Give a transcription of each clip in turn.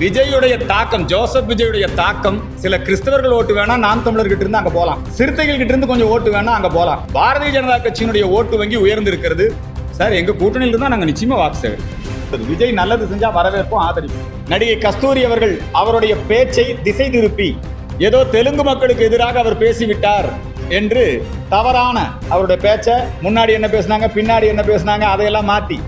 விஜயுடைய தாக்கம் ஜோசப் விஜயுடைய தாக்கம் சில கிறிஸ்தவர்கள் ஓட்டு வேணா நாம் தமிழர்கிட்ட இருந்து அங்க போலாம். சிறுத்தைகள் கிட்ட இருந்து கொஞ்சம் ஓட்டு வேணா அங்க போலாம். பாரதிய ஜனதா கட்சியினுடைய ஓட்டு வங்கி உயர்ந்து இருக்கிறது சார் எங்க கூட்டணியில இருந்தா நாங்க நிச்சயமா வாக்கு சேகரிப்போம். விஜய் நல்லது செஞ்சா வரவேற்போம் ஆதரிப்போம். நடிகை கஸ்தூரி அவர்கள் அவருடைய பேச்சை திசை திருப்பி ஏதோ தெலுங்கு மக்களுக்கு எதிராக அவர் பேசிவிட்டார் என்று தவறான அவருடைய பேச்சை முன்னாடி என்ன பேசுனாங்க பின்னாடி என்ன பேசினாங்க அதையெல்லாம் மாற்றி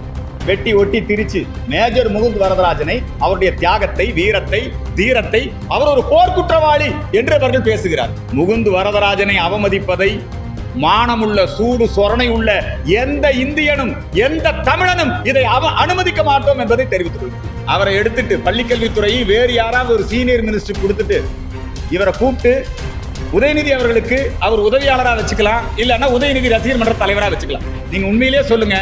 வெட்டி ஒட்டி திரிச்சு மேஜர் முகுந்த் வரதராஜனை அவருடைய தியாகத்தை வீரத்தை தீரத்தை அவர் ஒரு போர்க்குற்றவாளி என்று அவர்கள் பேசுகிறார். முகுந்த் வரதராஜனை அவமதிப்பதை மானமுள்ள சூடு சொரணை உள்ள எந்த இந்தியனும் எந்த தமிழனும் இதை அவ அனுமதிக்க மாட்டோம் என்பதை தெரிவித்துக் அவரை எடுத்துட்டு பள்ளிக்கல்வித்துறை வேறு யாராவது ஒரு சீனியர் மினிஸ்டர் கொடுத்துட்டு இவரை கூப்பிட்டு உதயநிதி அவர்களுக்கு அவர் உதவியாளராக வச்சுக்கலாம் இல்லைன்னா உதயநிதி ரசிகர் மன்ற தலைவராக வச்சுக்கலாம். நீங்க உண்மையிலேயே சொல்லுங்க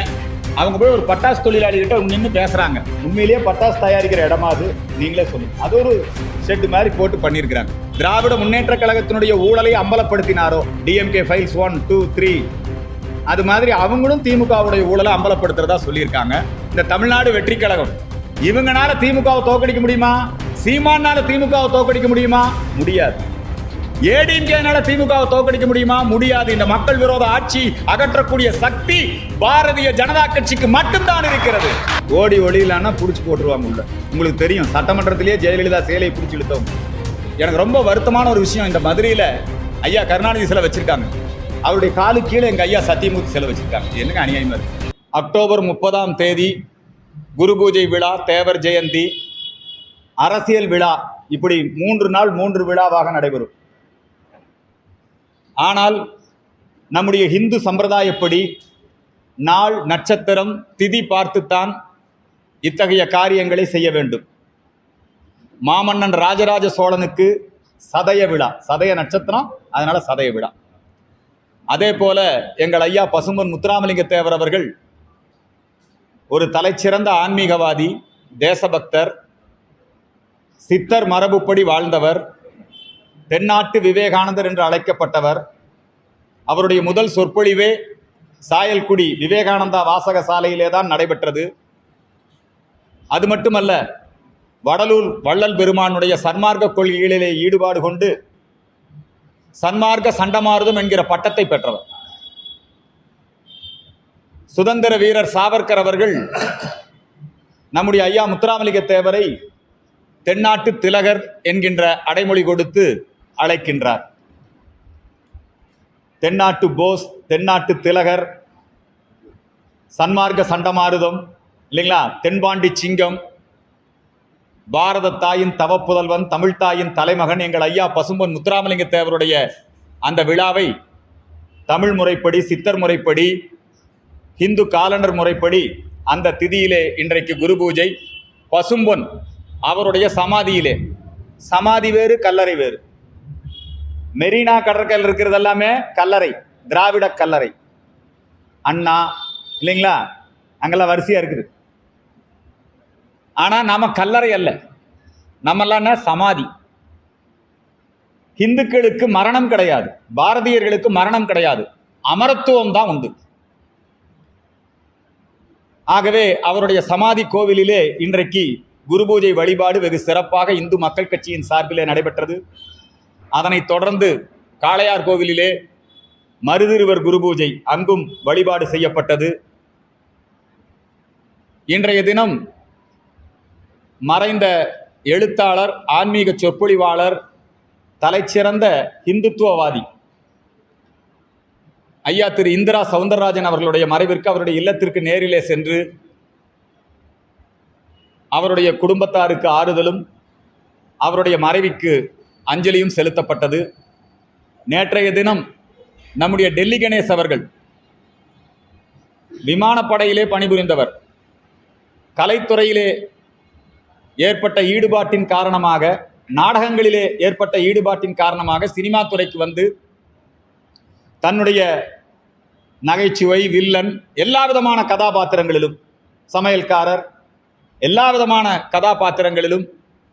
அவங்க போய் ஒரு பட்டாசு தொழிலாளி கிட்ட நின்று பேசுறாங்க. உண்மையிலேயே பட்டாசு தயாரிக்கிற இடமா அது? நீங்களே சொல்லுங்க. அது ஒரு ஷெட்டு மாதிரி போட்டு பண்ணியிருக்கிறாங்க. திராவிட முன்னேற்ற கழகத்தினுடைய ஊழலை அம்பலப்படுத்தினாரோ? DMK files one two three அது மாதிரி அவங்களும் திமுகவுடைய ஊழலை அம்பலப்படுத்துறதா சொல்லியிருக்காங்க. இந்த தமிழ்நாடு வெற்றி கழகம். இவங்கனால திமுகவை தோக்கடிக்க முடியுமா? சீமானால திமுகவை தோக்கடிக்க முடியுமா? முடியாது. ஏடிஎம்கேனால திமுகவை தோக்கடிக்க முடியுமா? முடியாது. இந்த மக்கள் விரோத ஆட்சி அகற்றக்கூடிய சக்தி பாரதிய ஜனதா கட்சிக்கு மட்டும்தான் இருக்கிறது. ஓடி ஒளியிலானா புடிச்சு போட்டுருவாங்க உள்ள. உங்களுக்கு தெரியும் சட்டமன்றத்திலேயே ஜெயலலிதா சேலையை பிடிச்சி இழுத்தவங்க. எனக்கு ரொம்ப வருத்தமான ஒரு விஷயம் இந்த மதுரையில ஐயா கருணாநிதி சிலை வச்சிருக்காங்க. அவருடைய காலு கீழே எங்க ஐயா சத்தியமூர்த்தி சிலை வச்சிருக்காங்க. என்னங்க அநியாயமா இருக்கு? அக்டோபர் முப்பதாம் தேதி குரு பூஜை விழா தேவர் ஜெயந்தி அரசியல் விழா. இப்படி மூன்று நாள் மூன்று விழாவாக நடைபெறும். ஆனால் நம்முடைய இந்து சம்பிரதாயப்படி நாள் நட்சத்திரம் திதி பார்த்துத்தான் இத்தகைய காரியங்களை செய்ய வேண்டும். மாமன்னன் ராஜராஜ சோழனுக்கு சதய விழா சதய நட்சத்திரம் அதனால் சதய விழா. அதே போல எங்கள் ஐயா பசும்பன் முத்துராமலிங்க தேவர் அவர்கள் ஒரு தலைச்சிறந்த ஆன்மீகவாதி தேசபக்தர் சித்தர் மரபுப்படி வாழ்ந்தவர் தென்னாட்டு விவேகானந்தர் என்று அழைக்கப்பட்டவர். அவருடைய முதல் சொற்பொழிவே சாயல்குடி விவேகானந்தா வாசக சாலையிலே தான் நடைபெற்றது. அது மட்டுமல்ல வடலூர் வள்ளல் பெருமானுடைய சன்மார்க்க கொள்கைகளிலே ஈடுபாடு கொண்டு சன்மார்க்க சண்டமாறுதும் என்கிற பட்டத்தை பெற்றவர். சுதந்திர வீரர் சாவர்கர் அவர்கள் நம்முடைய ஐயா முத்துராமலிங்க தேவரை தென்னாட்டு திலகர் என்கின்ற அடைமொழி கொடுத்து அழைக்கின்றார். தென்னாட்டு போஸ் தென்னாட்டு திலகர் சன்மார்க்க சண்டமாருதம் இல்லைங்களா? தென்பாண்டி சிங்கம் பாரத தாயின் தவப்புதல்வன் தமிழ் தாயின் தலைமகன் எங்கள் ஐயா பசும்பொன் முத்துராமலிங்க தேவருடைய அந்த விழாவை தமிழ் முறைப்படி சித்தர் முறைப்படி ஹிந்து காலண்டர் முறைப்படி அந்த திதியிலே இன்றைக்கு குரு பூஜை. பசும்பொன் அவருடைய சமாதியிலே. சமாதி வேறு கல்லறை வேறு. மெரினா கடற்கரையில் இருக்கிறது எல்லாமே கல்லறை திராவிட கல்லறை. அண்ணா இல்லைங்களா? அங்கெல்லாம் வரிசையா இருக்குது. ஆனா நாம கல்லறை அல்ல. நம்மளான சமாதி. இந்துக்களுக்கு மரணம் கிடையாது. பாரதியர்களுக்கு மரணம் கிடையாது. அமரத்துவம் தான் உண்டு. ஆகவே அவருடைய சமாதி கோவிலிலே இன்றைக்கு குரு பூஜை வழிபாடு வெகு சிறப்பாக இந்து மக்கள் கட்சியின் சார்பிலே நடைபெற்றது. அதனைத் தொடர்ந்து காளையார் கோவிலிலே மருதிருவர் குரு பூஜை அங்கும் வழிபாடு செய்யப்பட்டது. இன்றைய தினம் மறைந்த எழுத்தாளர் ஆன்மீக சொற்பொழிவாளர் தலைச்சிறந்த இந்துத்துவவாதி ஐயா திரு இந்திரா சவுந்தரராஜன் அவர்களுடைய மறைவிற்கு அவருடைய இல்லத்திற்கு நேரிலே சென்று அவருடைய குடும்பத்தாருக்கு ஆறுதலும் அவருடைய மறைவிக்கு அஞ்சலியும் செலுத்தப்பட்டது. நேற்றைய தினம் நம்முடைய டெல்லி கணேஷ் அவர்கள் விமானப்படையிலே பணிபுரிந்தவர். கலைத்துறையிலே ஏற்பட்ட ஈடுபாட்டின் காரணமாக நாடகங்களிலே ஏற்பட்ட ஈடுபாட்டின் காரணமாக சினிமா துறைக்கு வந்து தன்னுடைய நகைச்சுவை வில்லன் எல்லா விதமான கதாபாத்திரங்களிலும் சமையல்காரர் எல்லா விதமான கதாபாத்திரங்களிலும்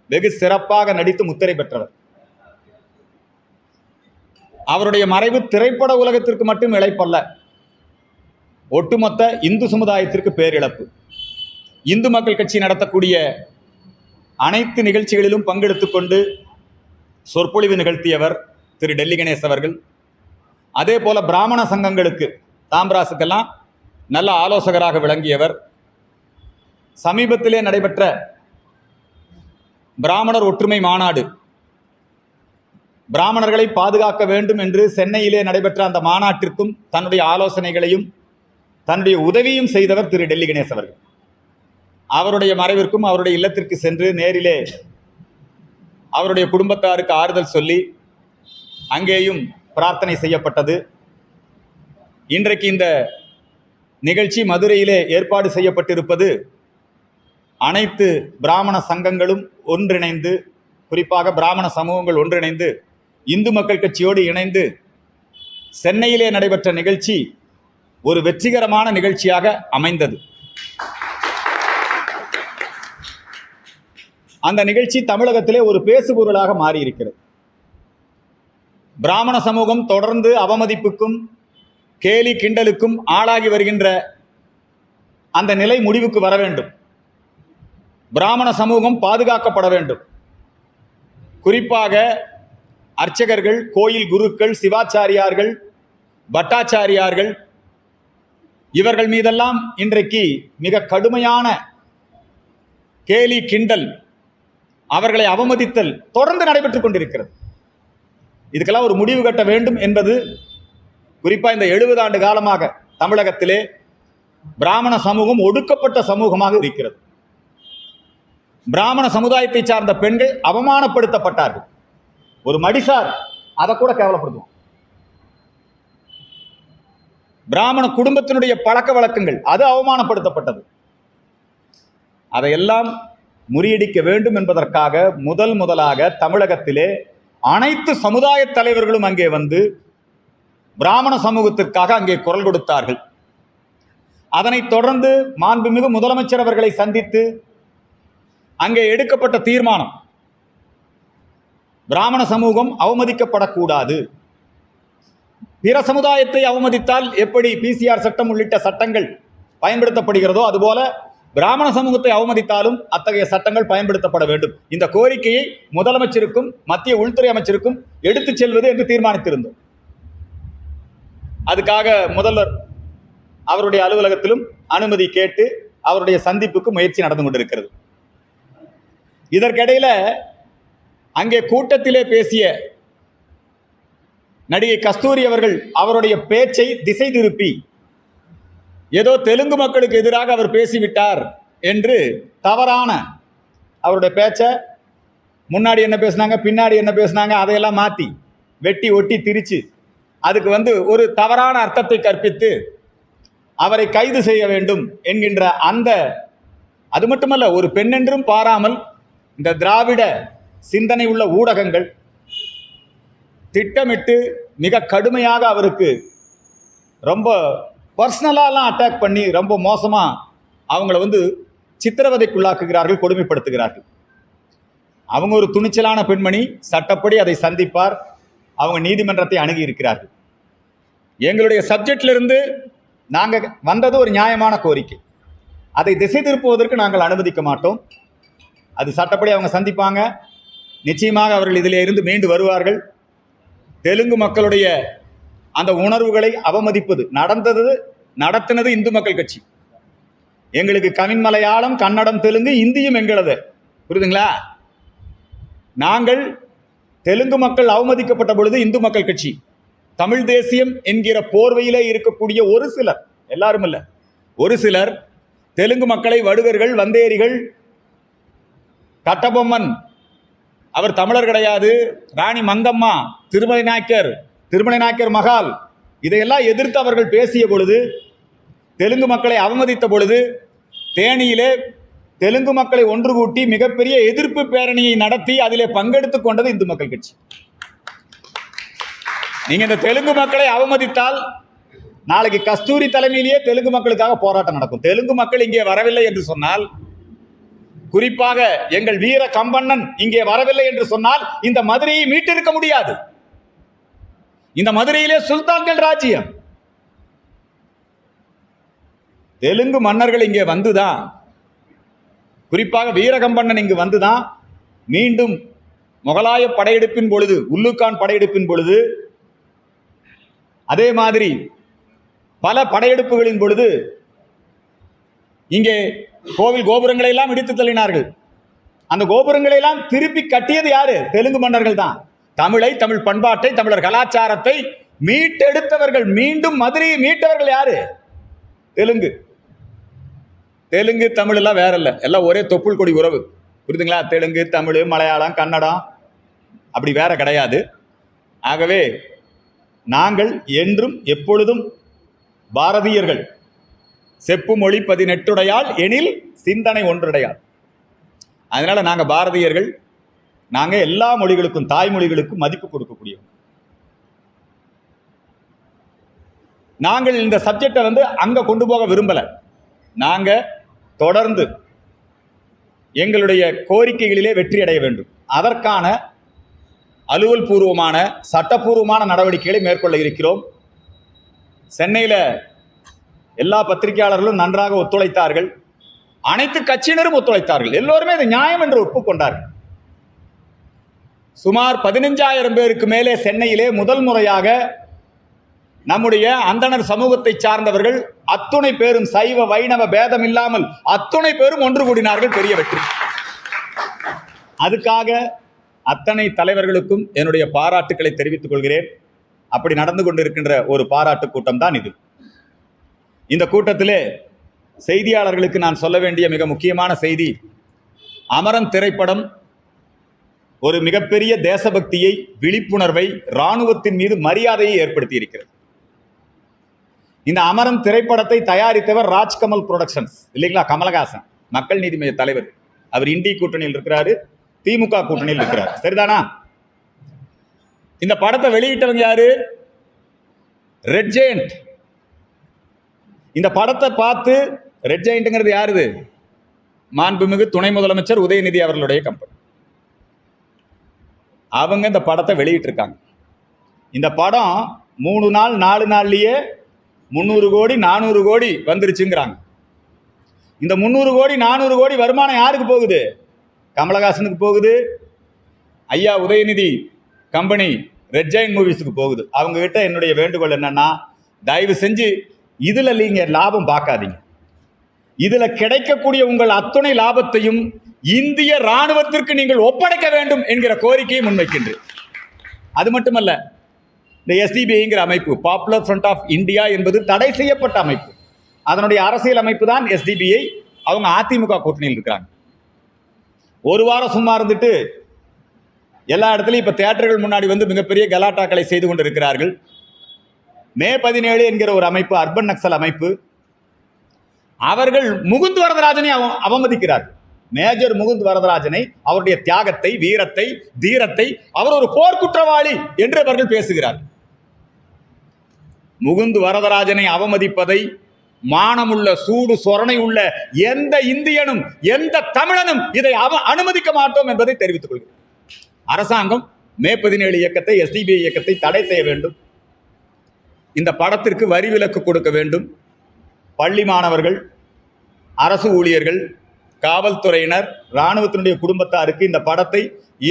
வெகு சிறப்பாக நடித்து முத்திரை பெற்றவர். அவருடைய மறைவு திரைப்பட உலகத்திற்கு மட்டும் இழைப்பல்ல. ஒட்டுமொத்த இந்து சமுதாயத்திற்கு பேரிழப்பு. இந்து மக்கள் கட்சி நடத்தக்கூடிய அனைத்து நிகழ்ச்சிகளிலும் பங்கெடுத்து கொண்டு சொற்பொழிவு நிகழ்த்தியவர் திரு டெல்லி கணேஷ் அவர்கள். அதே போல பிராமண சங்கங்களுக்கு தாம்ராசுக்கெல்லாம் நல்ல ஆலோசகராக விளங்கியவர். சமீபத்திலே நடைபெற்ற பிராமணர் ஒற்றுமை மாநாடு பிராமணர்களை பாதுகாக்க வேண்டும் என்று சென்னையிலே நடைபெற்ற அந்த மாநாட்டிற்கும் தன்னுடைய ஆலோசனைகளையும் தன்னுடைய உதவியும் செய்தவர் திரு டெல்லி கணேஷ் அவர்கள். அவருடைய மறைவிற்கும் அவருடைய இல்லத்திற்கு சென்று நேரிலே அவருடைய குடும்பத்தாருக்கு ஆறுதல் சொல்லி அங்கேயும் பிரார்த்தனை செய்யப்பட்டது. இன்றைக்கு இந்த நிகழ்ச்சி மதுரையிலே ஏற்பாடு செய்யப்பட்டிருப்பது அனைத்து பிராமண சங்கங்களும் ஒன்றிணைந்து குறிப்பாக பிராமண சமூகங்கள் ஒன்றிணைந்து இந்து மக்கள் கட்சியோடு இணைந்து சென்னையிலே நடைபெற்ற நிகழ்ச்சி ஒரு வெற்றிகரமான நிகழ்ச்சியாக அமைந்தது. அந்த நிகழ்ச்சி தமிழகத்திலே ஒரு பேசுபொருளாக மாறியிருக்கிறது. பிராமண சமூகம் தொடர்ந்து அவமதிப்புக்கும் கேலி கிண்டலுக்கும் ஆளாகி வருகின்ற அந்த நிலை முடிவுக்கு வர வேண்டும். பிராமண சமூகம் பாதுகாக்கப்பட வேண்டும். குறிப்பாக அர்ச்சகர்கள் கோயில் குருக்கள் சிவாச்சாரியார்கள் பட்டாச்சாரியார்கள் இவர்கள் மீதெல்லாம் இன்றைக்கு மிக கடுமையான கேலி கிண்டல் அவர்களை அவமதித்தல் தொடர்ந்து நடைபெற்றுக் கொண்டிருக்கிறது. இதுக்கெல்லாம் ஒரு முடிவு கட்ட வேண்டும் என்பது குறிப்பா இந்த எழுபது ஆண்டு காலமாக தமிழகத்திலே பிராமண சமூகம் ஒடுக்கப்பட்ட சமூகமாக இருக்கிறது. பிராமண சமுதாயத்தை சார்ந்த பெண்கள் அவமானப்படுத்தப்பட்டார்கள். ஒரு மடிசார் அதை கூட கேவலப்படுத்துவோம். பிராமண குடும்பத்தினுடைய பழக்க வழக்கங்கள் அது அவமானப்படுத்தப்பட்டது. அதையெல்லாம் முறியடிக்க வேண்டும் என்பதற்காக முதல் முதலாக தமிழகத்திலே அனைத்து சமுதாய தலைவர்களும் அங்கே வந்து பிராமண சமூகத்திற்காக அங்கே குரல் கொடுத்தார்கள். அதனைத் தொடர்ந்து மாண்புமிகு முதலமைச்சர் அவர்களை சந்தித்து அங்கே எடுக்கப்பட்ட தீர்மானம் பிராமண சமூகம் அவமதிக்கப்படக்கூடாது. பிற சமுதாயத்தை அவமதித்தால் எப்படி பிசிஆர் சட்டம் உள்ளிட்ட சட்டங்கள் பயன்படுத்தப்படுகிறதோ அதுபோல பிராமண சமூகத்தை அவமதித்தாலும் அத்தகைய சட்டங்கள் பயன்படுத்தப்பட வேண்டும். இந்த கோரிக்கையை முதலமைச்சருக்கும் மத்திய உள்துறை அமைச்சருக்கும் எடுத்துச் செல்வது என்று தீர்மானித்திருந்தோம். அதுக்காக முதல்வர் அவருடைய அலுவலகத்திலும் அனுமதி கேட்டு அவருடைய சந்திப்புக்கு முயற்சி நடந்து கொண்டிருக்கிறது. இதற்கிடையில அங்கே கூட்டத்திலே பேசிய நடிகை கஸ்தூரி அவர்கள் அவருடைய பேச்சை திசை திருப்பி ஏதோ தெலுங்கு மக்களுக்கு எதிராக அவர் பேசிவிட்டார் என்று தவறான அவருடைய பேச்சை முன்னாடி என்ன பேசினாங்க பின்னாடி என்ன பேசினாங்க அதையெல்லாம் மாற்றி வெட்டி ஒட்டி திரிச்சு அதுக்கு வந்து ஒரு தவறான அர்த்தத்தை கற்பித்து அவரை கைது செய்ய வேண்டும் என்கின்ற அந்த அது மட்டுமல்ல ஒரு பெண்ணென்றும் பாராமல் இந்த திராவிட சிந்தனை உள்ள ஊடகங்கள் திட்டமிட்டு மிக கடுமையாக அவருக்கு ரொம்ப பர்சனலாலாம் அட்டாக் பண்ணி ரொம்ப மோசமாக அவங்கள வந்து சித்திரவதைக்குள்ளாக்குகிறார்கள் கொடுமைப்படுத்துகிறார்கள். அவங்க ஒரு துணிச்சலான பெண்மணி சட்டப்படி அதை சந்திப்பார். அவங்க நீதிமன்றத்தை அணுகி இருக்கிறார்கள் எங்களுடைய சப்ஜெக்டிலிருந்து நாங்கள் வந்தது ஒரு நியாயமான கோரிக்கை. அதை திசை திருப்புவதற்கு நாங்கள் அனுமதிக்க மாட்டோம். அது சட்டப்படி அவங்க சந்திப்பாங்க. நிச்சயமாக அவர்கள் இதிலே இருந்து மீண்டு வருவார்கள். தெலுங்கு மக்களுடைய அந்த உணர்வுகளை அவமதிப்பது நடந்தது நடத்தினது இந்து மக்கள் கட்சி. எங்களுக்கு கவின் மலையாளம் கன்னடம் தெலுங்கு இந்தியும் எங்களது. புரியுதுங்களா? நாங்கள் தெலுங்கு மக்கள் அவமதிக்கப்பட்ட பொழுது இந்து மக்கள் கட்சி. தமிழ் தேசியம் என்கிற போர்வையிலே இருக்கக்கூடிய ஒரு சிலர் எல்லாரும் இல்லை. ஒரு சிலர் தெலுங்கு மக்களை வடுகர்கள் வந்தேரிகள் கட்டபொம்மன் அவர் தமிழர் கிடையாது. ராணி மங்கம்மா திருமலை நாயக்கர் திருமலை நாயக்கர் மகால் இதையெல்லாம் எதிர்த்து அவர்கள் பேசிய பொழுது தெலுங்கு மக்களை அவமதித்த பொழுது தேனியிலே தெலுங்கு மக்களை ஒன்று கூட்டி மிகப்பெரிய எதிர்ப்பு பேரணியை நடத்தி அதிலே பங்கெடுத்துக் கொண்டது இந்து மக்கள் கட்சி. நீங்க இந்த தெலுங்கு மக்களை அவமதித்தால் நாளைக்கு கஸ்தூரி தலைமையிலேயே தெலுங்கு மக்களுக்காக போராட்டம் நடக்கும். தெலுங்கு மக்கள் இங்கே வரவில்லை என்று சொன்னால் குறிப்பாக எங்கள் வீர கம்பண்ணன் இங்கே வரவில்லை என்று சொன்னால் இந்த மதுரையை மீட்டிருக்க முடியாது. இந்த மதுரையிலே சுல்தான்கள் ராஜ்யம். தெலுங்கு மன்னர்கள் இங்கே வந்துதான். குறிப்பாக வீரகம்பண்ணன் இங்கு வந்துதான். மீண்டும் முகலாய படையெடுப்பின் பொழுது உள்ளுக்கான் படையெடுப்பின் பொழுது அதே மாதிரி பல படையெடுப்புகளின் பொழுது இங்கே கோவில் கோபுரங்களை எல்லாம் இடித்து தள்ளினார்கள். அந்த கோபுரங்களை எல்லாம் திருப்பி கட்டியது யாரு? தெலுங்கு மன்னர்கள் தான். தமிழை தமிழ் பண்பாட்டை தமிழர் கலாச்சாரத்தை மீட்டெடுத்தவர்கள் மீண்டும் மதுரையை மீட்டவர்கள் யாரு? தெலுங்கு. தெலுங்கு தமிழ் எல்லாம் வேற இல்லை. எல்லாம் ஒரே தொப்புள் கொடி உறவு. புரியுதுங்களா? தெலுங்கு தமிழ் மலையாளம் கன்னடம். அப்படி வேற கிடையாது. ஆகவே நாங்கள் என்றும் எப்பொழுதும் பாரதியர்கள். செப்பு மொழி பதினெட்டுடையால் எனில் சிந்தனை ஒன்றுடையால் அதனால் நாங்கள் பாரதியர்கள் நாங்கள் எல்லா மொழிகளுக்கும் தாய்மொழிகளுக்கும் மதிப்பு கொடுக்கக்கூடியவங்க. நாங்கள் இந்த சப்ஜெக்டை வந்து அங்கே கொண்டு போக விரும்பலை. நாங்கள் தொடர்ந்து எங்களுடைய கோரிக்கைகளிலே வெற்றி அடைய வேண்டும். அதற்கான அலுவல் பூர்வமான சட்டப்பூர்வமான நடவடிக்கைகளை மேற்கொள்ள இருக்கிறோம். சென்னையில் எல்லா பத்திரிகையாளர்களும் நன்றாக ஒத்துழைத்தார்கள். அனைத்து கட்சியினரும் ஒத்துழைத்தார்கள். எல்லோருமே இது நியாயம் என்று ஒப்புக்கொண்டார்கள். சுமார் பதினஞ்சாயிரம் பேருக்கு மேலே சென்னையிலே முதல் முறையாக நம்முடைய அந்தணர் சமூகத்தை சார்ந்தவர்கள் அத்துணை பேரும் சைவ வைணவ பேதம் இல்லாமல் அத்துணை பேரும் ஒன்று கூடினார்கள் பெரிய வெற்றி. அதுக்காக அத்தனை தலைவர்களுக்கும் என்னுடைய பாராட்டுக்களை தெரிவித்துக் கொள்கிறேன். அப்படி நடந்து கொண்டிருக்கின்ற ஒரு பாராட்டு கூட்டம் தான் இது. இந்த கூட்டத்திலே செய்தியாளர்களுக்கு நான் சொல்ல வேண்டிய மிக முக்கியமான செய்தி அமரன் திரைப்படம் ஒரு மிகப்பெரிய தேசபக்தியை விழிப்புணர்வை இராணுவத்தின் மீது மரியாதையை ஏற்படுத்தி இருக்கிறது இந்த அமரன் திரைப்படத்தை தயாரித்தவர் ராஜ்கமல் புரொடக்ஷன்ஸ் இல்லைங்களா? கமலஹாசன் மக்கள் நீதி மைய தலைவர். அவர் இண்டி கூட்டணியில் இருக்கிறாரு திமுக கூட்டணியில் இருக்கிறார். சரிதானா? இந்த படத்தை வெளியிட்டவங்க யாரு? Red giant. இந்த படத்தை பார்த்து ரெட் ஜெயண்ட்ங்கிறது யாருது? மாண்புமிகு துணை முதலமைச்சர் உதயநிதி அவர்களுடைய கம்பெனி அவங்க இந்த படத்தை வெளியிட்டிருக்காங்க. இந்த படம் மூணு நாள் நாலு நாள்லேயே முந்நூறு கோடி நானூறு கோடி வந்துருச்சுங்கிறாங்க. இந்த முந்நூறு கோடி நானூறு கோடி வருமானம் யாருக்கு போகுது? கமலஹாசனுக்கு போகுது. ஐயா உதயநிதி கம்பெனி ரெட் ஜெயின் மூவிஸுக்கு போகுது. அவங்கக்கிட்ட என்னுடைய வேண்டுகோள் என்னன்னா தயவு செஞ்சு இதில் நீங்கள் லாபம் பார்க்காதீங்க. இதில் கிடைக்கக்கூடிய உங்கள் அத்துணை லாபத்தையும் இந்திய ராணுவத்திற்கு நீங்கள் ஒப்படைக்க வேண்டும் என்கிற கோரிக்கையை முன்வைக்கின்றேன். அது மட்டுமல்ல இந்த எஸ்டிபிஐங்கிற அமைப்பு பாப்புலர் ஃப்ரண்ட் ஆஃப் இந்தியா என்பது தடை செய்யப்பட்ட அமைப்பு. அதனுடைய அரசியல் அமைப்பு தான் எஸ்டிபிஐ அவங்க அதிமுக கூட்டணியில் இருக்கிறாங்க. ஒரு வாரம் சும்மா இருந்துட்டு எல்லா இடத்துலையும் இப்போ தேட்டர்கள் முன்னாடி வந்து மிகப்பெரிய கலாட்டாக்களை செய்து கொண்டிருக்கிறார்கள். மே பதினேழு என்கிற ஒரு அமைப்பு அர்பன் நக்சல் அமைப்பு அவர்கள் முகுந்த் வரதராஜனை அவ- அவமதிக்கிறார்கள். மேஜர் முகுந்த் வரதராஜனை அவருடைய தியாகத்தை வீரத்தை தீரத்தை அவர் ஒரு போர்க்குற்றவாளி என்று அவர்கள் பேசுகிறார்கள். முகுந்து வரதராஜனை அவமதிப்பதை மானமுள்ள சூடு சொரணை உள்ள எந்த இந்தியனும் எந்த தமிழனும் இதை அவ அனுமதிக்க மாட்டோம் என்பதை தெரிவித்துக் கொள்கிறேன் அரசாங்கம் மே பதினேழு இயக்கத்தை எஸ்டிபிஐ இயக்கத்தை தடை செய்ய வேண்டும். இந்த படத்திற்கு வரி விலக்கு கொடுக்க வேண்டும். பள்ளி மாணவர்கள் அரசு ஊழியர்கள் காவல்துறையினர் இராணுவத்தினுடைய குடும்பத்தாருக்கு இந்த படத்தை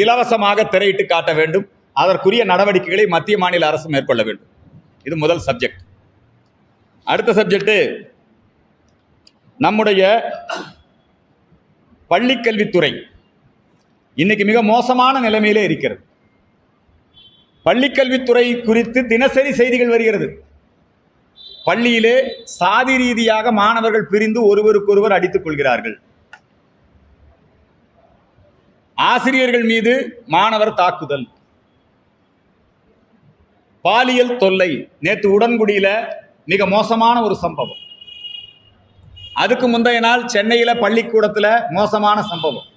இலவசமாக திரையிட்டு காட்ட வேண்டும். அதற்குரிய நடவடிக்கைகளை மத்திய மாநில அரசு மேற்கொள்ள வேண்டும். இது முதல் சப்ஜெக்ட். அடுத்த சப்ஜெக்டு நம்முடைய பள்ளிக்கல்வித்துறை. இன்னைக்கு மிக மோசமான நிலைமையிலே இருக்கிறது. பள்ளிக்கல்வித்துறை குறித்து தினசரி செய்திகள் வருகிறது. பள்ளியிலே சாதி ரீதியாக மாணவர்கள் பிரிந்து ஒருவருக்கொருவர் அடித்துக் கொள்கிறார்கள். ஆசிரியர்கள் மீது மாணவர் தாக்குதல். பாலியல் தொல்லை நேற்று உடன்குடியில மிக மோசமான ஒரு சம்பவம். அதுக்கு முந்தைய நாள் சென்னையில் பள்ளிக்கூடத்தில் மோசமான சம்பவம்.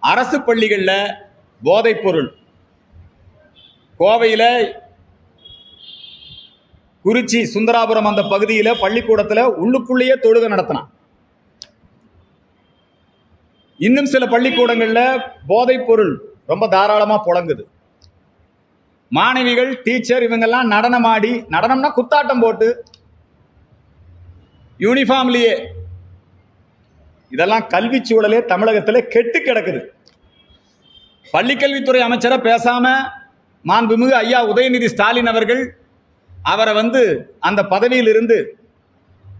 அரசு பள்ளிகளில் போதைப்பொருள் கோவையில் குறிச்சி சுந்தராபுரம் அந்த பகுதியில் பள்ளிக்கூடத்தில் உள்ளுக்குள்ளேயே தொழுகை நடத்தினான். இன்னும் சில பள்ளிக்கூடங்களில் போதைப் பொருள் ரொம்ப தாராளமாக புழங்குது. மாணவிகள் டீச்சர் இவங்கெல்லாம் நடனமாடி நடனம்னா குத்தாட்டம் போட்டு யூனிஃபார்ம்லயே இதெல்லாம் கல்வி சூழலே தமிழகத்தில் கெட்டு கிடக்குது. பள்ளிக்கல்வித்துறை அமைச்சரை பேசாமல் மாண்புமிகு ஐயா உதயநிதி ஸ்டாலின் அவர்கள் அவரை வந்து அந்த பதவியிலிருந்து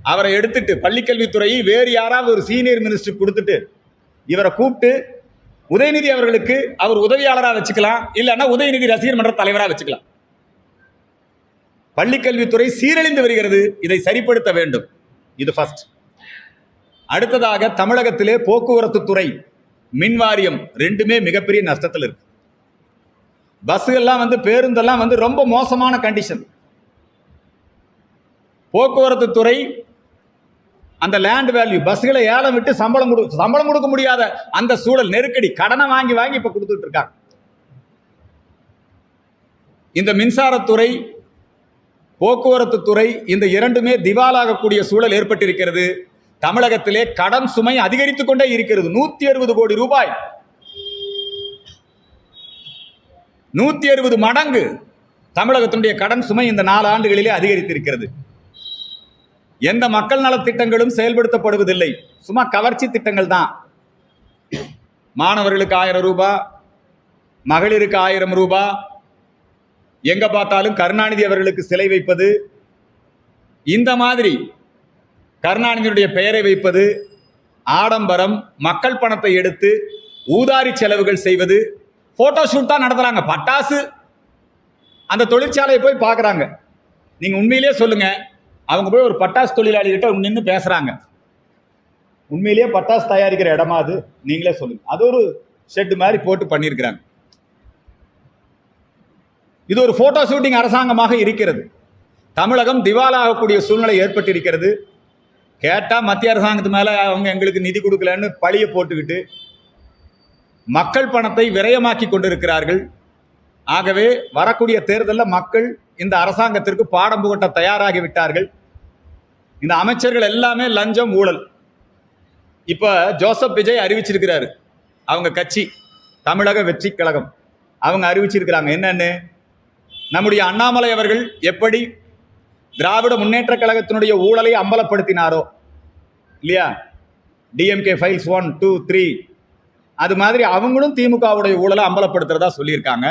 அவரை எடுத்துட்டு பள்ளிக்கல்வித்துறையை வேறு யாராவது ஒரு சீனியர் மினிஸ்டர் கொடுத்துட்டு இவரை கூப்பிட்டு உதயநிதி அவர்களுக்கு அவர் உதவியாளராக வச்சுக்கலாம் இல்லைன்னா உதயநிதி ரசிகர் மன்ற தலைவராக வச்சுக்கலாம். பள்ளிக்கல்வித்துறை சீரழிந்து வருகிறது இதை சரிப்படுத்த வேண்டும். இது ஃபர்ஸ்ட் அடுத்ததாக தமிழகத்திலே போக்குவரத்து துறை மின் வாரியம் ரெண்டுமே மிகப்பெரிய நஷ்டத்தில் இருக்கு பஸ்ஸுகள்லாம் வந்து பேருந்தெல்லாம் வந்து ரொம்ப மோசமான கண்டிஷன் போக்குவரத்து துறை அந்த லேண்ட் வேல்யூ பஸ்ஸுகளை ஏலம் விட்டு சம்பளம் கொடு சம்பளம் கொடுக்க முடியாத அந்த சூழல் நெருக்கடி கடனை வாங்கி வாங்கி இப்போ கொடுத்துட்டு இருக்காங்க. இந்த மின்சாரத்துறை போக்குவரத்து துறை இந்த இரண்டுமே திவாலாகக்கூடிய சூழல் ஏற்பட்டிருக்கிறது. தமிழகத்திலே கடன் சுமை அதிகரித்து கொண்டே இருக்கிறது. நூற்றி அறுபது கோடி ரூபாய். நூற்றி அறுபது மடங்கு தமிழகத்தினுடைய கடன் சுமை இந்த நாலு ஆண்டுகளிலே அதிகரித்திருக்கிறது. எந்த மக்கள் நலத் திட்டங்களும் செயல்படுத்தப்படுவதில்லை. சும்மா கவர்ச்சி திட்டங்கள் தான். மாணவர்களுக்கு ஆயிரம் ரூபாய் மகளிருக்கு ஆயிரம் ரூபாய் எங்கே பார்த்தாலும் கருணாநிதி அவர்களுக்கு சிலை வைப்பது இந்த மாதிரி கருணாநிதியுடைய பெயரை வைப்பது ஆடம்பரம் மக்கள் பணத்தை எடுத்து ஊதாரி செலவுகள் செய்வது ஃபோட்டோ ஷூட் தான் நடத்துகிறாங்க பட்டாசு. அந்த தொழிற்சாலையை போய் பார்க்குறாங்க. நீங்கள் உண்மையிலேயே சொல்லுங்கள் அவங்க போய் ஒரு பட்டாசு தொழிலாளிகிட்ட நின்று பேசுகிறாங்க உண்மையிலேயே பட்டாசு தயாரிக்கிற இடமா அது? நீங்களே சொல்லுங்கள் அது ஒரு ஷெட்டு மாதிரி போட்டு பண்ணியிருக்கிறாங்க. இது ஒரு ஃபோட்டோ ஷூட்டிங் அரசாங்கமாக இருக்கிறது. தமிழகம் திவாலாகக்கூடிய சூழ்நிலை ஏற்பட்டிருக்கிறது. கேட்டால் மத்திய அரசாங்கத்து மேலே அவங்க எங்களுக்கு நிதி கொடுக்கலன்னு பழியை போட்டுக்கிட்டு மக்கள் பணத்தை விரயமாக்கி கொண்டிருக்கிறார்கள். ஆகவே வரக்கூடிய தேர்தலில் மக்கள் இந்த அரசாங்கத்திற்கு பாடம் புகட்ட தயாராகி விட்டார்கள். இந்த அமைச்சர்கள் எல்லாமே லஞ்சம் ஊழல். இப்போ ஜோசப் விஜய் அறிவிச்சிருக்கிறாரு. அவங்க கட்சி தமிழக வெற்றி கழகம். அவங்க அறிவிச்சிருக்கிறாங்க. என்னென்னு? நம்முடைய அண்ணாமலை அவர்கள் எப்படி திராவிட முன்னேற்ற கழகத்தினுடைய ஊழலை அம்பலப்படுத்தினாரோ? இல்லையா? DMK files one two three அது மாதிரி அவங்களும் திமுகவுடைய ஊழலை அம்பலப்படுத்துறதா சொல்லியிருக்காங்க.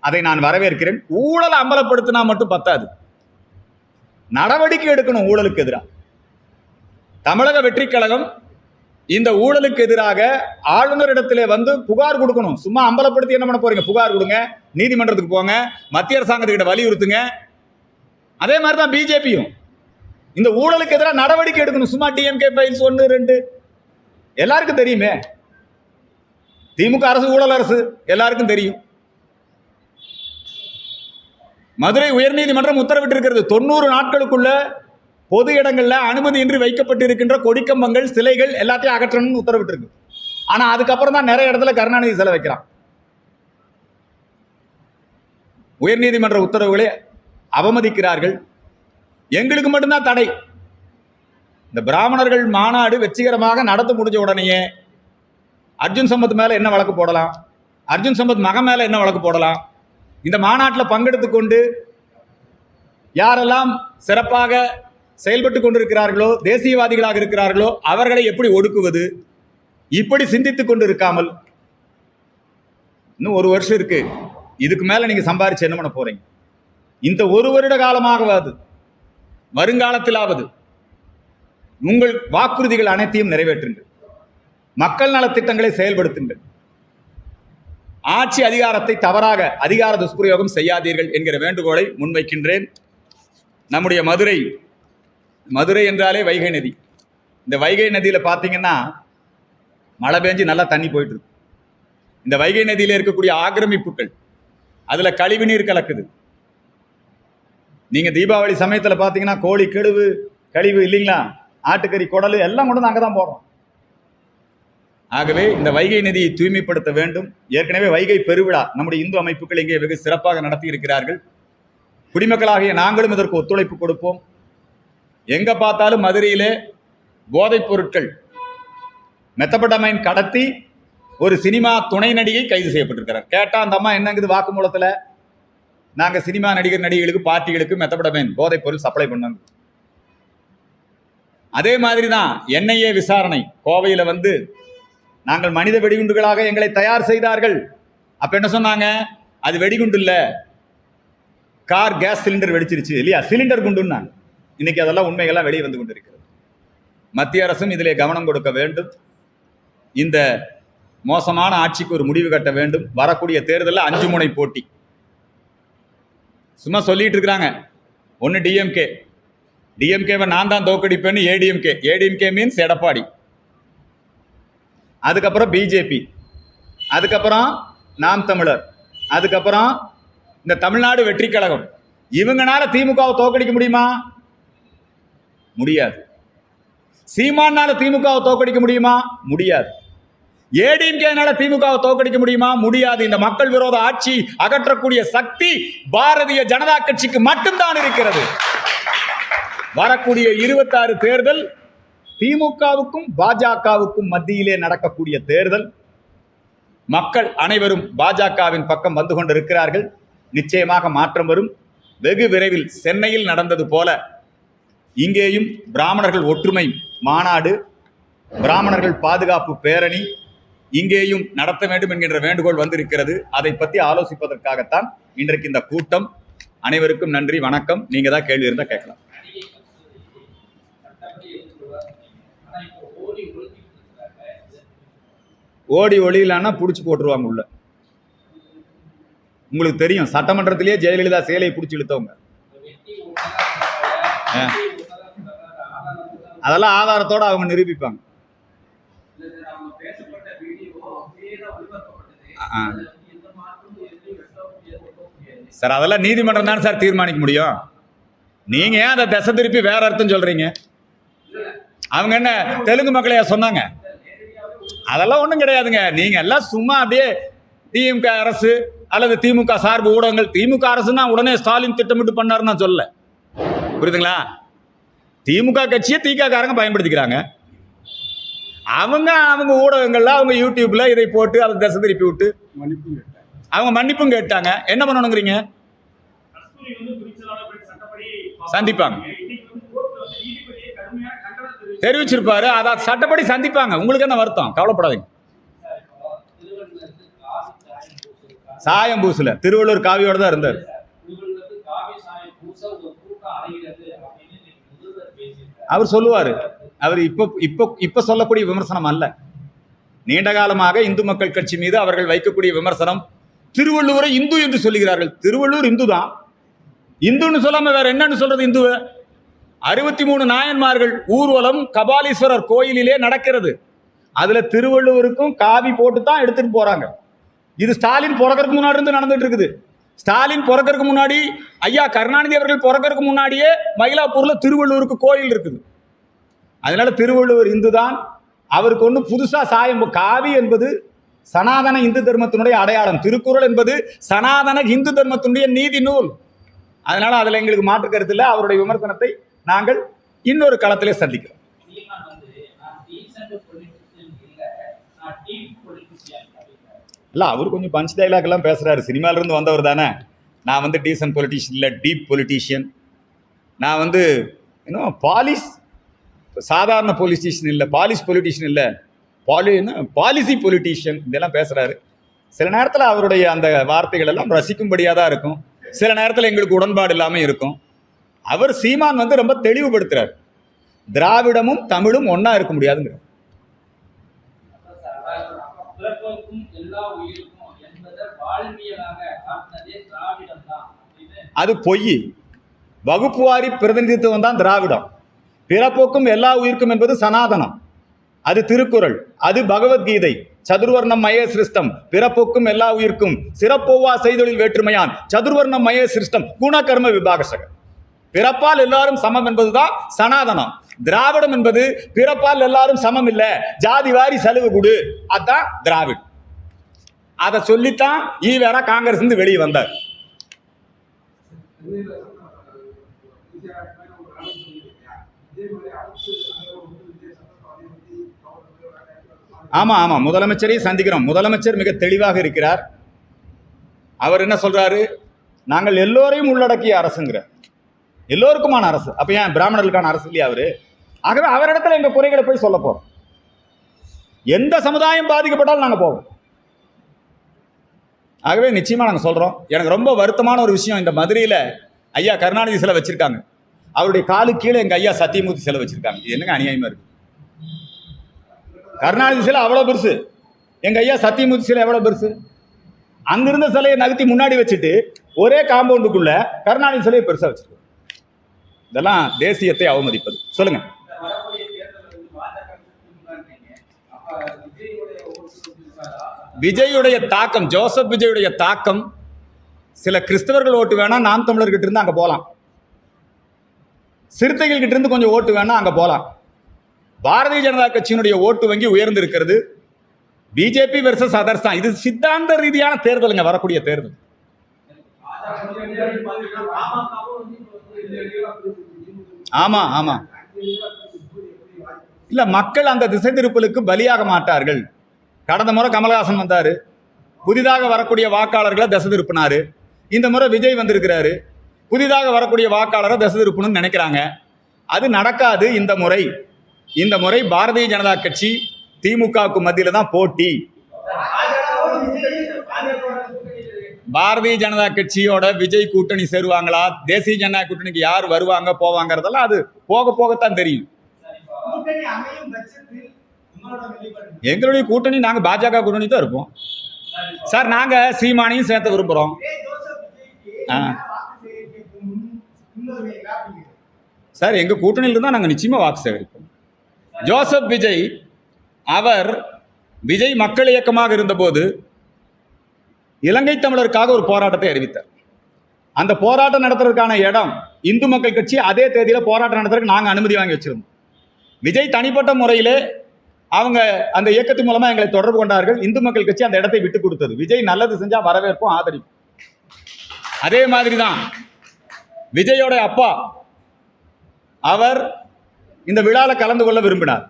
அதை நான் வரவேற்கிறேன். ஊழலை அம்பலப்படுத்தினா மட்டும் பத்தாது. நடவடிக்கை எடுக்கணும் ஊழலுக்கு எதிராக தமிழக வெற்றி கழகம் இந்த ஊழலுக்கு எதிராக ஆளுநரிடத்திலே வந்து புகார் கொடுக்கணும். சும்மா அம்பலப்படுத்தி என்ன பண்ண போறீங்க? புகார் கொடுங்க. நீதிமன்றத்துக்கு போங்க. மத்திய அரசாங்கத்துக்கிட்ட வலியுறுத்துங்க. அதே மாதிரி தான் பிஜேபியும். இந்த ஊழலுக்கு எதிராக நடவடிக்கை எடுக்கணும். சும்மா டிஎம்கே ஃபைல்ஸ் ஒன்று ரெண்டு. எல்லாருக்கும் தெரியுமே. திமுக அரசு ஊழல் அரசு எல்லாருக்கும் தெரியும். மதுரை உயர்நீதிமன்றம் உத்தரவிட்டிருக்கிறது தொண்ணூறு நாட்களுக்குள்ள பொது இடங்களில் அனுமதியின்றி வைக்கப்பட்டிருக்கின்ற கொடிக்கம்பங்கள் சிலைகள் எல்லாத்தையும் அகற்றணும்னு உத்தரவிட்டிருக்கு. ஆனால் அதுக்கப்புறம் தான் நிறைய இடத்துல கருணாநிதி சிலை வைக்கிறான் உயர்நீதிமன்ற உத்தரவுகளை அவமதிக்கிறார்கள். எங்களுக்கு மட்டும்தான் தடை. இந்த பிராமணர்கள் மாநாடு வெற்றிகரமாக நடந்து முடிஞ்ச உடனேயே அர்ஜுன் சம்பத் மேலே என்ன வழக்கு போடலாம்? அர்ஜுன் சம்பத் மகன் மேலே என்ன வழக்கு போடலாம்? இந்த மாநாட்டில் பங்கெடுத்து கொண்டு யாரெல்லாம் சிறப்பாக செயல்பட்டு கொண்டிருக்கிறார்களோ தேசியவாதிகளாக இருக்கிறார்களோ அவர்களை எப்படி ஒடுக்குவது? இப்படி சிந்தித்து கொண்டு இருக்காமல் இன்னும் ஒரு வருஷம் இருக்கு. இதுக்கு மேலே நீங்கள் சம்பாரிச்சு என்ன பண்ண போறீங்க? இந்த ஒரு வருட காலமாகவாது வருங்காலத்திலாவது உங்கள் வாக்குறுதிகள் அனைத்தையும் நிறைவேற்றுங்கள். மக்கள் நலத் திட்டங்களை செயல்படுத்துங்கள். ஆட்சி அதிகாரத்தை தவறாக அதிகார துஷ்பிரயோகம் செய்யாதீர்கள் என்கிற வேண்டுகோளை முன்வைக்கின்றேன். நம்முடைய மதுரை மதுரை என்றாலே வைகை நதி. இந்த வைகை நதியில் பார்த்தீங்கன்னா மழை பெஞ்சு நல்லா தண்ணி போயிட்டுருக்கு. இந்த வைகை நதியில் இருக்கக்கூடிய ஆக்கிரமிப்புகள் அதில் கழிவுநீர் கலக்குது. நீங்கள் தீபாவளி சமயத்தில் பார்த்தீங்கன்னா கோழி கெடுவு கழிவு இல்லைங்களா? ஆட்டுக்கறி குடல் எல்லாம் கொண்டு வந்து அங்கே தான் போடுறோம். ஆகவே இந்த வைகை நதியை தூய்மைப்படுத்த வேண்டும். ஏற்கனவே வைகை பெருவிழா நம்முடைய இந்து அமைப்புகள் இங்கே வெகு சிறப்பாக நடத்தி இருக்கிறார்கள் குடிமக்களாகிய நாங்களும் இதற்கு ஒத்துழைப்பு கொடுப்போம். எங்க பார்த்தாலும் மதுரையிலே போதைப் பொருட்கள் மெத்தபடமைன் கடத்தி ஒரு சினிமா துணை நடிகை கைது செய்யப்பட்டிருக்கிறார். கேட்டா அந்த அம்மா என்னங்குது வாக்குமூலத்தில்? நாங்கள் சினிமா நடிகர் நடிகைகளுக்கு பார்ட்டிகளுக்கு மெத்தபடமைன் போதைப் பொருள் சப்ளை பண்ணோம். அதே மாதிரி தான் என்ஐஏ விசாரணை கோவையில் வந்து நாங்கள் மனித வெடிகுண்டுகளாக எங்களை தயார் செய்தார்கள். அப்ப என்ன சொன்னாங்க? அது வெடிகுண்டு இல்ல. கார் கேஸ் சிலிண்டர் வெடிச்சிருச்சு இல்லையா? சிலிண்டர் குண்டுன்னாங்க. இன்னைக்கு அதெல்லாம் உண்மைகள்லாம் வெளியே வந்து கொண்டிருக்கிறது. மத்திய அரசும் இதிலே கவனம் கொடுக்க வேண்டும். இந்த மோசமான ஆட்சிக்கு ஒரு முடிவு கட்ட வேண்டும். வரக்கூடிய தேர்தலில் அஞ்சு முனை போட்டி. சும்மா சொல்லிட்டு இருக்கிறாங்க. ஒன்று டிஎம்கே டிஎம்கேவை நான் தான் தோக்கடிப்பேன்னு ஏடிஎம்கே ஏடிஎம்கே மீன்ஸ் எடப்பாடி. அதுக்கப்புறம் பிஜேபி அதுக்கப்புறம் நாம் தமிழர். அதுக்கப்புறம் இந்த தமிழ்நாடு வெற்றி கழகம். இவங்கனால திமுகவை தோக்கடிக்க முடியுமா? முடியாது. சீமானால திமுகவை தோக்கடிக்க முடியுமா? முடியாது. ஏடிஎம்கேனால திமுகவை தோக்கடிக்க முடியுமா? முடியாது. இந்த மக்கள் விரோத ஆட்சி அகற்றக்கூடிய சக்தி பாரதிய ஜனதா கட்சிக்கு மட்டும்தான் இருக்கிறது. வரக்கூடிய இருபத்தாறு தேர்தல் திமுகவுக்கும் பாஜகவுக்கும் மத்தியிலே நடக்கக்கூடிய தேர்தல் மக்கள் அனைவரும் பாஜகவின் பக்கம் வந்து கொண்டிருக்கிறார்கள். நிச்சயமாக மாற்றம் வரும். வெகு விரைவில் சென்னையில் நடந்தது போல இங்கேயும் பிராமணர்கள் ஒற்றுமை மாநாடு பிராமணர்கள் பாதுகாப்பு பேரணி இங்கேயும் நடத்த வேண்டும் என்கின்ற வேண்டுகோள் வந்திருக்கிறது. அதை பற்றி ஆலோசிப்பதற்காகத்தான் இன்றைக்கு இந்த கூட்டம். அனைவருக்கும் நன்றி வணக்கம். நீங்கள் தான் கேள்வி இருந்தால் கேட்கலாம் நடிகை கஸ்தூரி சட்டப்படி எதிர்கொள்வார் ஆனா இப்போ ஓடி ஒழிச்சிட்டு இருக்காங்க ஓடி ஒளியிலான்னா பிடிச்சி போட்டுருவாங்க உள்ள. உங்களுக்கு தெரியும் சட்டமன்றத்திலேயே ஜெயலலிதா சேலையை பிடிச்சி இழுத்தவங்க. ஆ. அதெல்லாம் ஆதாரத்தோட அவங்க நிரூபிப்பாங்க. சார் ஆ. சார் அதெல்லாம் நீதிமன்றம் தானே சார் தீர்மானிக்க முடியும்? நீங்க ஏன் அதை திசை திருப்பி வேற அர்த்தம் சொல்றீங்க? அவங்க என்ன தெலுங்கு மக்களையா சொன்னாங்க? அதெல்லாம் ஒன்றும் கிடையாதுங்க. நீங்க எல்லாம் சும்மா அப்படியே திமுக அரசு அல்லது திமுக சார்பு ஊடகங்கள் திமுக அரசுன்னா உடனே ஸ்டாலின் திட்டமிட்டு பண்ணாருன்னு நான் சொல்லல. புரியுதுங்களா? திமுக கட்சியை திக காரங்க பயன்படுத்திக்கிறாங்க. அவங்க அவங்க ஊடகங்கள்ல அவங்க யூடியூப்ல இதை போட்டு அதை திசை திருப்பி விட்டு அவங்க மன்னிப்பும் கேட்டாங்க. என்ன பண்ணணுங்கிறீங்க? சந்திப்பாங்க. இன்னைக்கு வந்து கோர்ட்ல வந்து நீதிபதியை கடுமையான கண்டனம் தெரிவிச்சு தெரிவிச்சிருப்பாரு. அதை சட்டப்படி சந்திப்பாங்க. உங்களுக்கு என்ன வருத்தம்? கவலைப்படாதீங்க. சாயம் பூசல. திருவள்ளூர் காவியோட தான் இருந்தார். அவர் சொல்லுவார். அவர் இப்போ இப்போ இப்போ சொல்லக்கூடிய விமர்சனம் அல்ல. நீண்ட காலமாக இந்து மக்கள் கட்சி மீது அவர்கள் வைக்கக்கூடிய விமர்சனம் திருவள்ளுவரை இந்து என்று சொல்லுகிறார்கள். திருவள்ளூர் இந்து தான் இந்துன்னு சொல்லாமல் வேற என்னன்னு சொல்றது இந்துவை? அறுபத்தி மூணு நாயன்மார்கள் ஊர்வலம் கபாலீஸ்வரர் கோயிலிலே நடக்கிறது. அதுல திருவள்ளுவருக்கும் காவி போட்டு தான் எடுத்துட்டு போறாங்க. இது ஸ்டாலின் பிறக்கிறதுக்கு முன்னாடி இருந்து நடந்துட்டு இருக்குது. ஸ்டாலின் பிறக்கறதுக்கு முன்னாடி ஐயா கருணாநிதி அவர்கள் பிறக்கிறதுக்கு முன்னாடியே மயிலாப்பூர்ல திருவள்ளுவருக்கு கோயில் இருக்குது. அதனால திருவள்ளுவர் இந்து தான் அவருக்கு ஒன்று புதுசா சாயம் காவி என்பது சனாதன இந்து தர்மத்தினுடைய அடையாளம். திருக்குறள் என்பது சனாதன இந்து தர்மத்தினுடைய நீதி நூல். அதனால அதில் எங்களுக்கு மாற்று கருத்து இல்லை. அவருடைய விமர்சனத்தை நாங்கள் இன்னொரு களத்திலே சந்திக்கிறோம். இல்லை அவர் கொஞ்சம் பஞ்ச் டைலாக் எல்லாம் சினிமாலேருந்து வந்தவர் தானே. நான் வந்து டீசன்ட் பொலிட்டீஷியன் இல்லை டீப் பொலிட்டீஷியன் நான் வந்து இன்னும் பாலிஸ் சாதாரண பொலிட்டீஷியன் இல்லை பாலிஸ் பொலிட்டீஷியன் இல்லை பாலி என்ன பாலிசி பொலிட்டீஷியன் இதெல்லாம் பேசுகிறாரு சில நேரத்தில் அவருடைய அந்த வார்த்தைகள் எல்லாம் ரசிக்கும்படியாக தான் இருக்கும். சில நேரத்தில் எங்களுக்கு உடன்பாடு இல்லாமல் இருக்கும். அவர் சீமான் வந்து ரொம்ப தெளிவுபடுத்துறார். திராவிடமும் தமிழும் ஒன்றா இருக்க முடியாதுங்கிறார் அது பொய். வகுப்புவாரி பிரதிநிதித்துவம் தான் திராவிடம். பிறப்போக்கும் எல்லா உயிர்க்கும் என்பது சனாதனம். அது திருக்குறள் அது பகவத்கீதை. சதுர்வர்ணம் மய சிருஷ்டம் பிறப்போக்கும் எல்லா உயிர்க்கும். சிறப்போவா செய்தொழில் வேற்றுமையான் சதுர்வர்ணம் மய சிருஷ்டம் குணகர்ம விபாகசகர். பிறப்பால் எல்லாரும் சமம் என்பதுதான் சனாதனம். திராவிடம் என்பது பிறப்பால் எல்லாரும் சமம் இல்லை. ஜாதி வாரி செலவு கொடு. அதான் திராவிட் அதை சொல்லித்தான் ஈவேரா காங்கிரஸ் இருந்து வெளியே வந்தார். ஆமா ஆமா. முதலமைச்சரையும் சந்திக்கிறோம். முதலமைச்சர் மிக தெளிவாக இருக்கிறார். அவர் என்ன சொல்றாரு? நாங்கள் எல்லோரையும் உள்ளடக்கிய அரசுங்கிற. எல்லோருக்குமான அரசு. அப்போ ஏன் பிராமணர்களுக்கான அரசு இல்லையா அவர்? ஆகவே அவரிடத்துல எங்கள் குறைகளை போய் சொல்ல போகிறோம் எந்த சமுதாயம் பாதிக்கப்பட்டாலும் நாங்கள் போவோம். ஆகவே நிச்சயமாக நாங்கள் சொல்கிறோம் எனக்கு ரொம்ப வருத்தமான ஒரு விஷயம் இந்த மதுரையில் ஐயா கருணாநிதி சிலை வச்சுருக்காங்க. அவருடைய காலு கீழே எங்கள் ஐயா சத்தியமூர்த்தி சிலை வச்சிருக்காங்க. இது என்னங்க அநியாயமாக இருக்குது கருணாநிதி சிலை அவ்வளோ பெருசு. எங்கள் ஐயா சத்தியமூர்த்தி சிலை எவ்வளோ பெருசு? அங்கிருந்த சிலையை நகர்த்தி முன்னாடி வச்சுட்டு ஒரே காம்பவுண்டுக்குள்ளே கருணாநிதி சிலையை பெருசாக வச்சிருக்காங்க இதெல்லாம் தேசியத்தை அவமதிப்பது. சொல்லுங்க. விஜயுடைய தாக்கம் ஜோசப் விஜயுடைய தாக்கம் சில கிறிஸ்தவர்கள் ஓட்டு வேணா நாம் தமிழர்கிட்ட இருந்து அங்க போகலாம் சிறுத்தைகள் கிட்ட இருந்து கொஞ்சம் ஓட்டு வேணா அங்க போகலாம் பாரதிய ஜனதா கட்சியினுடைய ஓட்டு வங்கி உயர்ந்து இருக்கிறது பிஜேபி வெர்சஸ் அதர்ஸ் தான். இது சித்தாந்த ரீதியான தேர்தலுங்க வரக்கூடிய தேர்தல். ஆமாம் ஆமாம் இல்லை ஆமா ஆமா. இல்ல மக்கள் அந்த திசை திருப்பலுக்கு பலியாக மாட்டார்கள். கடந்த முறை கமல்ஹாசன் வந்தாரு. புதிதாக வரக்கூடிய வாக்காளர்களை திசை திருப்பினாரு இந்த முறை விஜய் வந்திருக்கிறாரு. புதிதாக வரக்கூடிய வாக்காளரை திசை திருப்பணும்னு நினைக்கிறாங்க. அது நடக்காது இந்த முறை. இந்த முறை பாரதிய ஜனதா கட்சி திமுகவுக்கு மத்தியில தான் போட்டி பாஜகவும் விஜய் பாஜகவோட கூட்டணியில் இருக்கு. பாரதிய ஜனதா கட்சியோட விஜய் கூட்டணி சேருவாங்களா? தேசிய ஜனதா கூட்டணிக்கு யார் வருவாங்க போவாங்கிறதெல்லாம் அது போக போகத்தான் தெரியும். எங்களுடைய கூட்டணி நாங்கள் பாஜக கூட்டணி தான் இருப்போம். சார் நாங்கள் சீமானையும் சேர்த்த விரும்புகிறோம் ஆ. சார் எங்கள் கூட்டணியில் இருந்தால் நாங்கள் நிச்சயமாக வாக்கு சேகரிப்போம். ஜோசப் விஜய் அவர் விஜய் மக்கள் இயக்கமாக இருந்தபோது இலங்கை தமிழருக்காக ஒரு போராட்டத்தை அறிவித்தார். அந்த போராட்டம் நடத்துறதுக்கான இடம் இந்து மக்கள் கட்சி அதே தேதியில் போராட்டம் நடத்துறதுக்கு நாங்கள் அனுமதி வாங்கி வச்சிருந்தோம். விஜய் தனிப்பட்ட முறையிலே அவங்க அந்த இயக்கத்தின் மூலமாக எங்களை தொடர்பு கொண்டார்கள். இந்து மக்கள் கட்சி அந்த இடத்தை விட்டு கொடுத்தது. விஜய் நல்லது செஞ்சால் வரவேற்போம் ஆதரிப்போம். அதே மாதிரி தான் விஜயோட அப்பா அவர் இந்த விழாவில் கலந்து கொள்ள விரும்பினார்.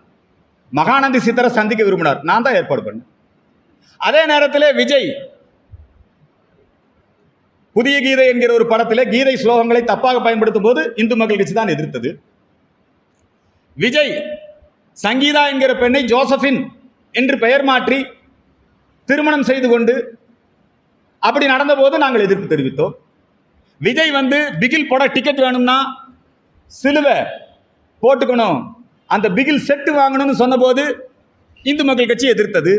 மகாநந்தி சித்தரை சந்திக்க விரும்பினார். நான் தான் ஏற்பாடு பண்ணேன். அதே நேரத்தில் விஜய் புதிய கீதை என்கிற ஒரு படத்தில் கீதை ஸ்லோகங்களை தப்பாக பயன்படுத்தும் போது இந்து மக்கள் கட்சி தான் எதிர்த்தது. விஜய் சங்கீதா என்கிற பெண்ணை ஜோசபின் என்று பெயர் மாற்றி திருமணம் செய்து கொண்டு அப்படி நடந்தபோது நாங்கள் எதிர்ப்பு தெரிவித்தோம். விஜய் வந்து பிகில் போட டிக்கெட் வேணும்னா சிலுவை போட்டுக்கணும். அந்த பிகில் செட்டு வாங்கணும்னு சொன்னபோது இந்து மக்கள் கட்சி எதிர்த்தது.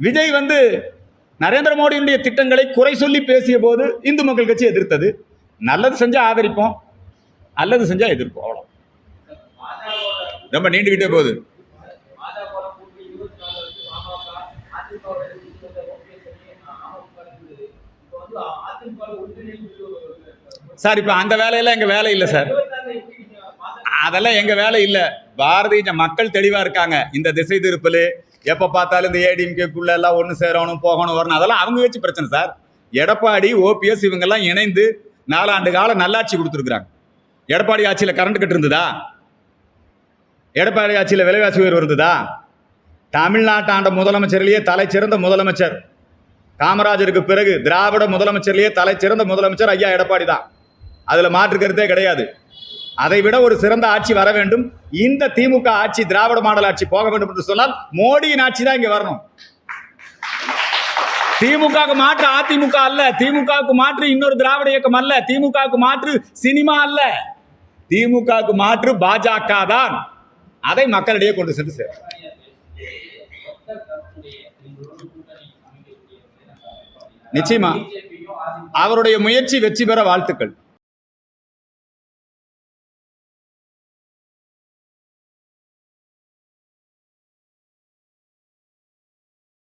விஜய் வந்து நரேந்திர மோடியினுடைய திட்டங்களை குறை சொல்லி பேசிய போது இந்து மக்கள் கட்சி எதிர்த்தது. நல்லது செஞ்சால் ஆதரிப்போம் நல்லது செஞ்சால் எதிர்ப்போம் அவ்வளோ ரொம்ப நீண்டுகிட்டே போகுது. சார் இப்போ அந்த வேலையெல்லாம் எங்கள் வேலை இல்லை சார். அதெல்லாம் எங்கள் வேலை இல்லை. பாரதிய மக்கள் தெளிவாக இருக்காங்க. இந்த திசை திருப்பல் எப்போ பார்த்தாலும் இந்த ஏடிஎம்கேக்குள்ள எல்லாம் ஒன்று சேரணும் போகணும் வரணும் அதெல்லாம் அவங்க வச்சு பிரச்சனை சார். எடப்பாடி ஓபிஎஸ் இவங்கெல்லாம் இணைந்து நாலாண்டு காலம் நல்லாட்சி கொடுத்துருக்குறாங்க. எடப்பாடி ஆட்சியில் கரண்ட் கட்டு இருந்ததா? எடப்பாடி ஆட்சியில் விலைவாசி உயர்வு இருந்ததா? தமிழ்நாட்டு ஆண்ட முதலமைச்சர்லேயே தலைச்சிறந்த முதலமைச்சர். காமராஜருக்கு பிறகு திராவிட முதலமைச்சர்லேயே தலைச்சிறந்த முதலமைச்சர் ஐயா எடப்பாடி தான். அதில் மாற்று கருத்தே கிடையாது. அதை விட ஒரு சிறந்த ஆட்சி வர வேண்டும். இந்த திமுக ஆட்சி திராவிட மாடல் ஆட்சி போக வேண்டும் என்று சொன்னால் மோடியின் ஆட்சி தான் இங்கே வரணும். திமுகவுக்கு மாற்று அதிமுக அல்ல. திமுகவுக்கு மாற்று இன்னொரு திராவிட இயக்கம் அல்ல. திமுகவுக்கு மாற்று சினிமா அல்ல. திமுகவுக்கு மாற்று பாஜக தான். அதை மக்களிடையே கொண்டு சென்று சேரும் நிச்சயமா. அவருடைய முயற்சி வெற்றி பெற வாழ்த்துக்கள்.